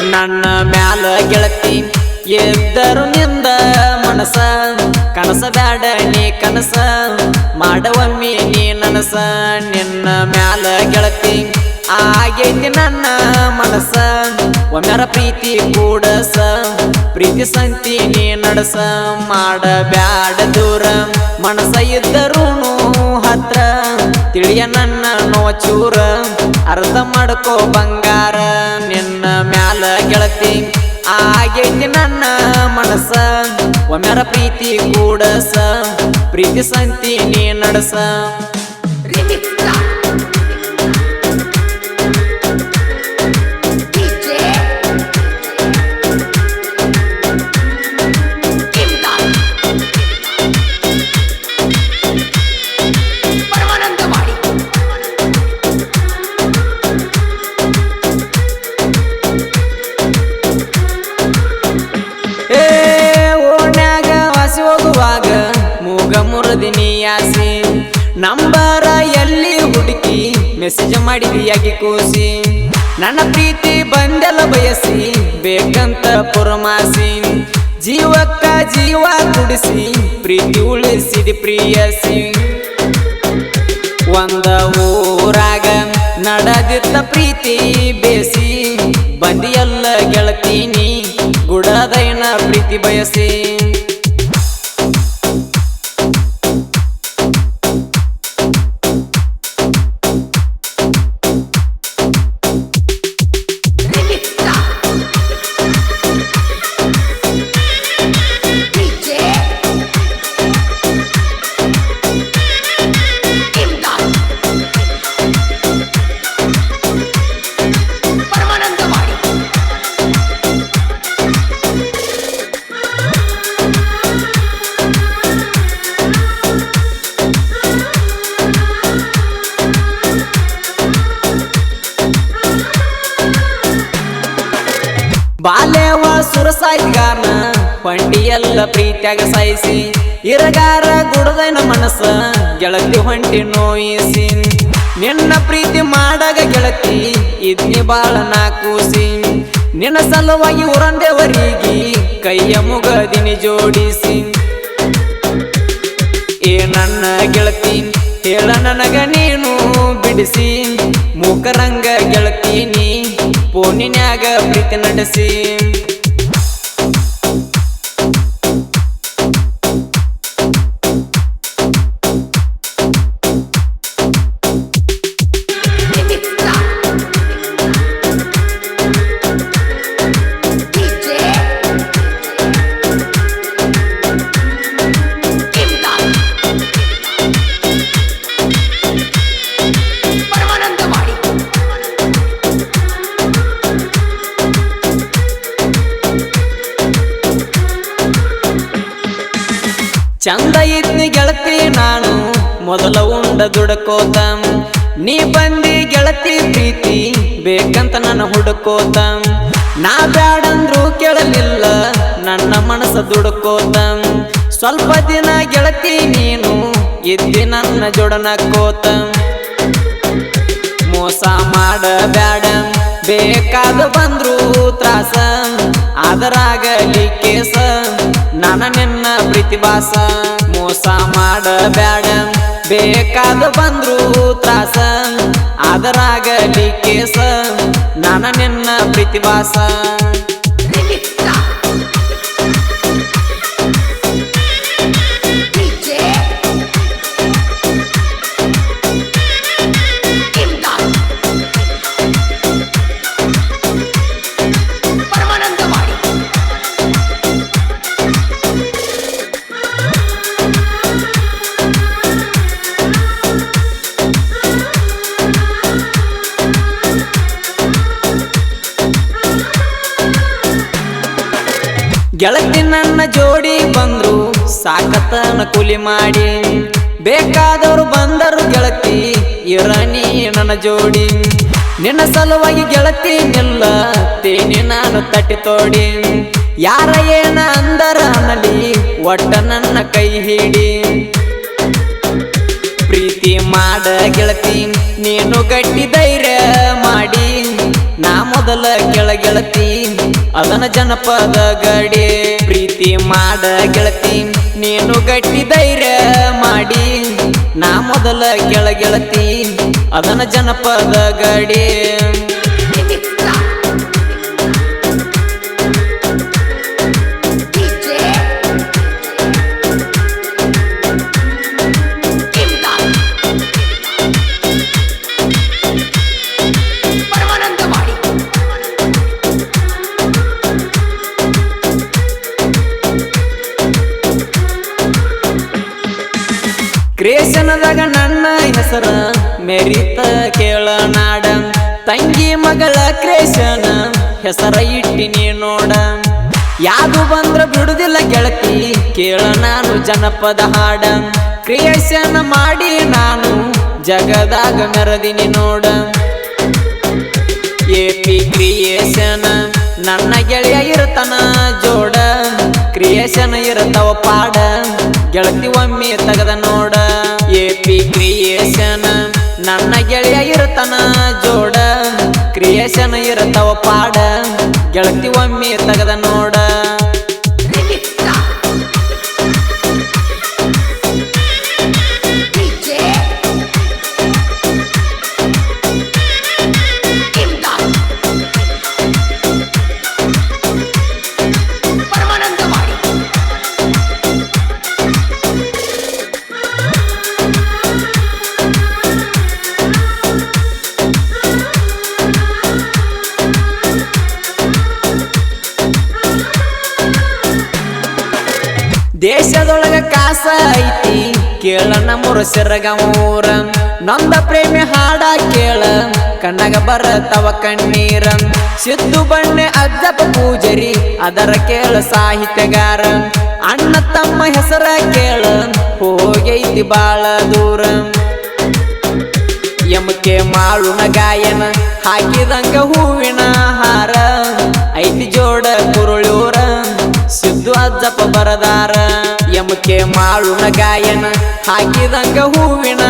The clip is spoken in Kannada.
ನನ್ನ ಮ್ಯಾಲ ಗೆಳತಿ, ಎದ್ದರು ನಿಂದ ಮನಸ. ಕನಸ ಬ್ಯಾಡ ನೀ ಕನಸ, ಮಾಡವಮ್ಮಿ ನೀ ನನಸ. ನಿನ್ನ ಮ್ಯಾಲ ಗೆಳತಿ, ಆಗೈತಿ ನನ್ನ ಮನಸ. ಒಮ್ಮೆರ ಪ್ರೀತಿ ಕೂಡಸ, ಪ್ರೀತಿ ಸಂತಿ ನೀ ನಡಸ. ಮಾಡ ಬ್ಯಾಡ ದೂರ, ಮನಸ ಇದ್ದರೂನು ಹತ್ರ. ತಿಳಿಯ ನನ್ನ ನೋಚೂರ ಅರ್ಧ ಮಾಡ್ಕೋ ಬಂಗಾರ. ನಿನ್ನ ಮ್ಯಾಲ ಗೆಳತಿ ಆಗೈತಿ ನನ್ನ ಮನಸ ಒಮ್ಮೆರ ಪ್ರೀತಿ ಕೂಡಸ ಪ್ರೀತಿ ಸಂತಿ ನೀ ನಡಸ. ಮೆಸೇಜ್ ಮಾಡಿದೀಯಾಗಿ ಕೂಸಿ. ನನ್ನ ಪ್ರೀತಿ ಬಂದೆಲ್ಲ ಬಯಸಿ, ಬೇಕಂತ ಪುರಮಾಸಿ. ಜೀವಕ್ಕ ಜೀವ ಕುಡಿಸಿ ಪ್ರೀತಿ ಉಳಿಸಿದಿ ಪ್ರಿಯಸಿ. ಒಂದ ಊರಾಗ ನಡದಿತ್ತ ಪ್ರೀತಿ ಬೇಸಿ, ಬಂದಿಯಲ್ಲ ಗೆಳತೀನಿ ಗುಡದೈನ ಪ್ರೀತಿ ಬಯಸಿ. ಬಾಲ್ಯವ ಸುರಸಾಯಿಗಾನ ಪಂಡಿಯಲ್ಲ ಪ್ರೀತ್ಯಾಗ ಸಾಯಿಸಿ, ಇರಗಾರ ಗುಡದೈನ ಮನಸ್ಸ ಗೆಳತಿ ಹೊಂಟಿ ನೋಯಿಸಿ. ನಿನ್ನ ಪ್ರೀತಿ ಮಾಡಾಗ ಗೆಳತಿ, ಇದ್ನಿ ಬಾಳ ನಾ ಕೂಸಿ. ನಿನ್ನ ಸಲುವಾಗಿ ಉರಂದೆವರಿಗೆ ಕೈಯ ಮುಗದಿನಿ ಜೋಡಿಸಿ. ಏ ನನ್ನ ಗೆಳತಿ, ಹೇಳ ನನಗ ನೀನು ಬಿಡಿಸಿ. ಮೂಕರಂಗ ಗೆಳತೀನಿ ಫೋನಿನ್ಯಾಗ ಪ್ರೀತಿ ನಡೆಸಿ. ಚಂದ ಇದ್ನಿ ಗೆಳತಿ ನಾನು, ಮೊದಲ ಉಂಡ ದುಡಕೋತ. ನೀ ಬಂದಿ ಗೆಳತಿ ಪ್ರೀತಿ, ಬೇಕಂತ ನನ್ನ ಹುಡುಕೋತ. ನಾ ಬ್ಯಾಡಂದ್ರು ಕೇಳಲಿಲ್ಲ, ನನ್ನ ಮನಸ್ಸ ದುಡುಕೋತ. ಸ್ವಲ್ಪ ದಿನ ಗೆಳತಿ ನೀನು, ಇದ್ದಿ ನನ್ನ ಜೋಡನಕ್ಕೋತ. ಮೋಸ ಮಾಡ ಬ್ಯಾಡ ಬೇಕಾದ ಬಂದ್ರು ತ್ರಾಸ. ಅದರಾಗಲಿ ಕೇಸ, ನನ್ನ ಪ್ರೀತಿ ಬಾಸ ಮೋಸ ಮಾಡಬ್ಯಾಡ. ಬೇಕಾದ ಬಂದ್ರು ತ್ರಾಸ ಅದರಾಗಲಿ ಕೇಸ. ನನ್ನ ನಿನ್ನ ಪ್ರೀತಿ ಬಾಸ. ಗೆಳತಿ ನನ್ನ ಜೋಡಿ ಬಂದ್ರು ಸಾಕತನ ಕೂಲಿ ಮಾಡಿ. ಬೇಕಾದವರು ಬಂದರು ಗೆಳತಿ ಇರನಿ ನನ್ನ ಜೋಡಿ. ನಿನ್ನ ಸಲುವಾಗಿ ಗೆಳತಿ ನಿಲ್ಲ, ತೇನಿ ನಾನು ತಟ್ಟಿ ತೋಡಿ. ಯಾರ ಏನ ಅಂದರ ನಲಿ ಒಟ್ಟ ನನ್ನ ಕೈ ಹಿಡಿ. ಪ್ರೀತಿ ಮಾಡ ಗೆಳತಿ, ನೀನು ಗಟ್ಟಿ ಧೈರ್ಯ. ಮೊದಲ ಕೆಳ ಗೆಳತಿ ಅದನ ಜನಪದ ಗಡಿ ಪ್ರೀತಿ ಮಾಡ ಗೆಳತಿ, ನೀನು ಗಟ್ಟಿ ಧೈರ್ಯ ಮಾಡಿ. ನಾ ಮೊದಲ ಕೆಳ ಗೆಳತಿ ಅದನ ಜನಪದ ಗಡಿ ಕ್ರೇಷನದಾಗ ನನ್ನ ಹೆಸರ ಮೆರಿತ ಕೇಳ ನಾಡ ತಂಗಿ ಮಗಳ ಕ್ರೇಶನ ಹೆಸರ ಇಟ್ಟಿನಿ ನೋಡ. ಯಾವುದು ಬಂದ್ರ ಬಿಡುದಿಲ್ಲ ಗೆಳತಿ ಕೇಳ ನಾನು ಜನಪದ ಹಾಡ. ಕ್ರಿಯೇಷನ್ ಮಾಡಿ ನಾನು ಜಗದಾಗ ಮೆರದಿನಿ ನೋಡ. ಪಿ ಕ್ರಿಯೇಷನ್ ನನ್ನ ಗೆಳೆಯ ಇರತನ ಜೋಡ. ಕ್ರಿಯೇಷನ್ ಇರತವ ಪಾಡ. ಗೆಳತಿ ಒಮ್ಮೆ ತಗದ ನೋಡ. ನನ್ನ ಗೆಳೆಯ ಇರುತ್ತಾನ ಜೋಡ. ಕ್ರಿಯೇಷನ್ ಇರುತ್ತವ ಪಾಡ. ಗೆಳತಿ ಒಮ್ಮೆ ತೆಗೆದ ನೋಡ. ದೇಶದೊಳಗ ಕಾಸ ಐತಿ, ಕೇಳ ನಮ್ಮೂರ ಸಿರಗಮೂರ. ನೊಂದ ಪ್ರೇಮಿ ಹಾಡ ಕೇಳ, ಕಣ್ಣಗ ಬರ ತವ ಕಣ್ಣೀರ. ಸಿದ್ದು ಬಣ್ಣೆ ಅಜ್ಜಪ್ಪ ಪೂಜರಿ, ಅದರ ಕೇಳ ಸಾಹಿತ್ಯಗಾರ. ಅಣ್ಣ ತಮ್ಮ ಹೆಸರ ಕೇಳ, ಹೋಗೈತಿ ಬಾಳ ದೂರ. ಎಮಕೆ ಮಾಳುನ ಗಾಯನ, ಹಾಕಿದಂಗ ಹೂವಿನ ಹಾರ. ಐತಿ ಜೋಡ ಕುರುಳೂರ ಸಿದ್ದು ಅಜ್ಜಪ್ಪ ಬರದಾರ. ಎಮಕೆ ಮಾಳುನ ಗಾಯನ ಹಾಕಿದಂಗ ಹೂವಿನ